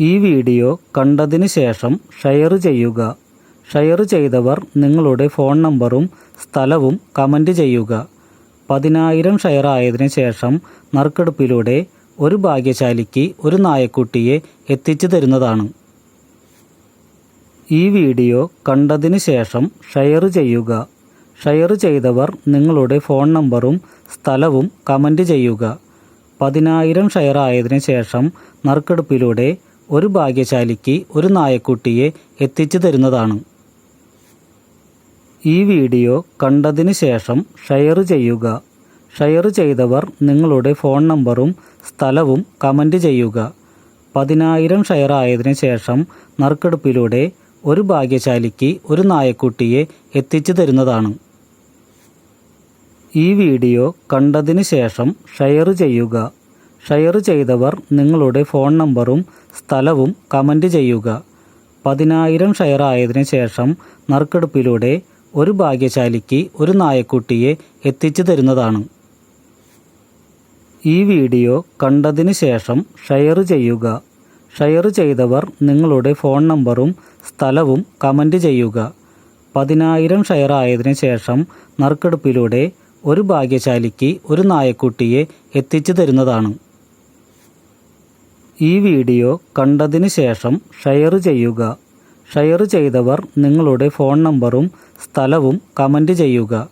ഈ വീഡിയോ കണ്ടതിന് ശേഷം ഷെയർ ചെയ്യുക. ഷെയർ ചെയ്തവർ നിങ്ങളുടെ ഫോൺ നമ്പറും സ്ഥലവും കമന്റ് ചെയ്യുക. പതിനായിരം ഷെയർ ആയതിനു ശേഷം നറുക്കെടുപ്പിലൂടെ ഒരു ഭാഗ്യശാലിക്ക് ഒരു നായക്കുട്ടിയെ എത്തിച്ചു തരുന്നതാണ്. ഈ വീഡിയോ കണ്ടതിന് ശേഷം ഷെയർ ചെയ്യുക. ഷെയർ ചെയ്തവർ നിങ്ങളുടെ ഫോൺ നമ്പറും സ്ഥലവും കമന്റ് ചെയ്യുക. പതിനായിരം ഷെയർ ആയതിനു ശേഷം നറുക്കെടുപ്പിലൂടെ ഒരു ഭാഗ്യശാലിക്ക് ഒരു നായക്കുട്ടിയെ എത്തിച്ചു തരുന്നതാണ്. ഈ വീഡിയോ കണ്ടതിന് ശേഷം ഷെയർ ചെയ്യുക. ഷെയർ ചെയ്തവർ നിങ്ങളുടെ ഫോൺ നമ്പറും സ്ഥലവും കമന്റ് ചെയ്യുക. പതിനായിരം ഷെയർ ആയതിനു ശേഷം നറുക്കെടുപ്പിലൂടെ ഒരു ഭാഗ്യശാലിക്ക് ഒരു നായക്കുട്ടിയെ എത്തിച്ചു തരുന്നതാണ്. ഈ വീഡിയോ കണ്ടതിന് ശേഷം ഷെയർ ചെയ്യുക. ഷെയർ ചെയ്തവർ നിങ്ങളുടെ ഫോൺ നമ്പറും സ്ഥലവും കമന്റ് ചെയ്യുക. പതിനായിരം ഷെയർ ആയതിനു ശേഷം നറുക്കെടുപ്പിലൂടെ ഒരു ഭാഗ്യശാലിക്ക് ഒരു നായക്കുട്ടിയെ എത്തിച്ചു തരുന്നതാണ്. ഈ വീഡിയോ കണ്ടതിന് ശേഷം ഷെയർ ചെയ്യുക. ഷെയർ ചെയ്തവർ നിങ്ങളുടെ ഫോൺ നമ്പറും സ്ഥലവും കമന്റ് ചെയ്യുക. പതിനായിരം ഷെയർ ആയതിനു ശേഷം നറുക്കെടുപ്പിലൂടെ ഒരു ഭാഗ്യശാലിക്ക് ഒരു നായക്കുട്ടിയെ എത്തിച്ചു തരുന്നതാണ്. ഈ വീഡിയോ കണ്ടതിന് ശേഷം ഷെയർ ചെയ്യുക. ഷെയർ ചെയ്തവർ നിങ്ങളുടെ ഫോൺ നമ്പറും സ്ഥലവും കമന്റ് ചെയ്യുക.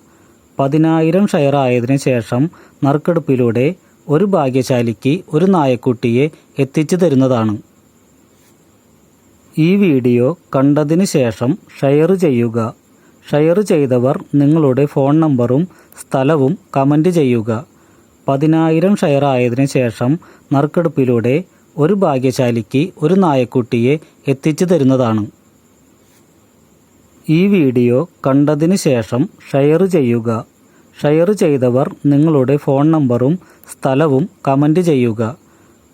പതിനായിരം ഷെയർ ആയതിനു ശേഷം നറുക്കെടുപ്പിലൂടെ ഒരു ഭാഗ്യശാലിക്ക് ഒരു നായക്കുട്ടിയെ എത്തിച്ചു തരുന്നതാണ്. ഈ വീഡിയോ കണ്ടതിന് ശേഷം ഷെയർ ചെയ്യുക. ഷെയർ ചെയ്തവർ നിങ്ങളുടെ ഫോൺ നമ്പറും സ്ഥലവും കമന്റ് ചെയ്യുക. പതിനായിരം ഷെയർ ആയതിനു ശേഷം നറുക്കെടുപ്പിലൂടെ ഒരു ഭാഗ്യശാലിക്ക് ഒരു നായക്കുട്ടിയെ എത്തിച്ചു തരുന്നതാണ്. ഈ വീഡിയോ കണ്ടതിന് ശേഷം ഷെയർ ചെയ്യുക. ഷെയർ ചെയ്തവർ നിങ്ങളുടെ ഫോൺ നമ്പറും സ്ഥലവും കമന്റ് ചെയ്യുക.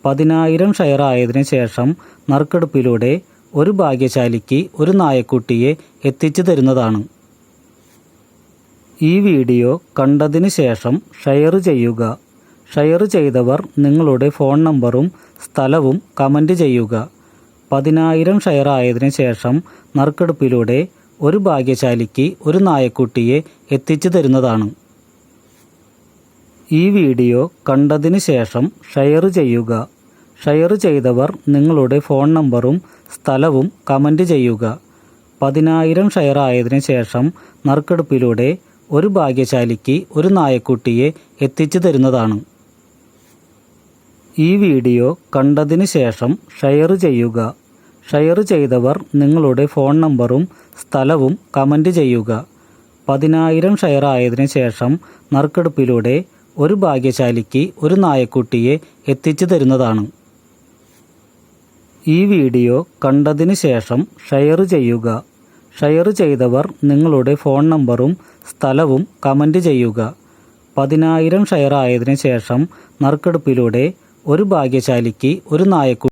പതിനായിരം ഷെയർ ആയതിനു ശേഷം നറുക്കെടുപ്പിലൂടെ ഒരു ഭാഗ്യശാലിക്ക് ഒരു നായക്കുട്ടിയെ എത്തിച്ചു തരുന്നതാണ്. ഈ വീഡിയോ കണ്ടതിന് ശേഷം ഷെയർ ചെയ്യുക. ഷെയർ ചെയ്തവർ നിങ്ങളുടെ ഫോൺ നമ്പറും സ്ഥലവും കമന്റ് ചെയ്യുക. പതിനായിരം ഷെയർ ആയതിനു ശേഷം നറുക്കെടുപ്പിലൂടെ ഒരു ഭാഗ്യശാലിക്ക് ഒരു നായക്കുട്ടിയെ എത്തിച്ചു തരുന്നതാണ്. ഈ വീഡിയോ കണ്ടതിന് ശേഷം ഷെയർ ചെയ്യുക. ഷെയർ ചെയ്തവർ നിങ്ങളുടെ ഫോൺ നമ്പറും സ്ഥലവും കമന്റ് ചെയ്യുക. പതിനായിരം ഷെയർ ആയതിനു ശേഷം നറുക്കെടുപ്പിലൂടെ ഒരു ഭാഗ്യശാലിക്ക് ഒരു നായക്കുട്ടിയെ എത്തിച്ചു തരുന്നതാണ്. ഈ വീഡിയോ കണ്ടതിന് ശേഷം ഷെയർ ചെയ്യുക. ഷെയർ ചെയ്തവർ നിങ്ങളുടെ ഫോൺ നമ്പറും സ്ഥലവും കമന്റ് ചെയ്യുക. പതിനായിരം ഷെയർ ആയതിനു ശേഷം നറുക്കെടുപ്പിലൂടെ ഒരു ഭാഗ്യശാലിക്ക് ഒരു നായക്കുട്ടിയെ എത്തിച്ചു തരുന്നതാണ്. ഈ വീഡിയോ കണ്ടതിന് ശേഷം ഷെയർ ചെയ്യുക. ഷെയർ ചെയ്തവർ നിങ്ങളുടെ ഫോൺ നമ്പറും സ്ഥലവും കമന്റ് ചെയ്യുക. പതിനായിരം ഷെയർ ആയതിനു ശേഷം നറുക്കെടുപ്പിലൂടെ ഒരു ഭാഗ്യശാലിക്ക് ഒരു നായക്കുട്ടി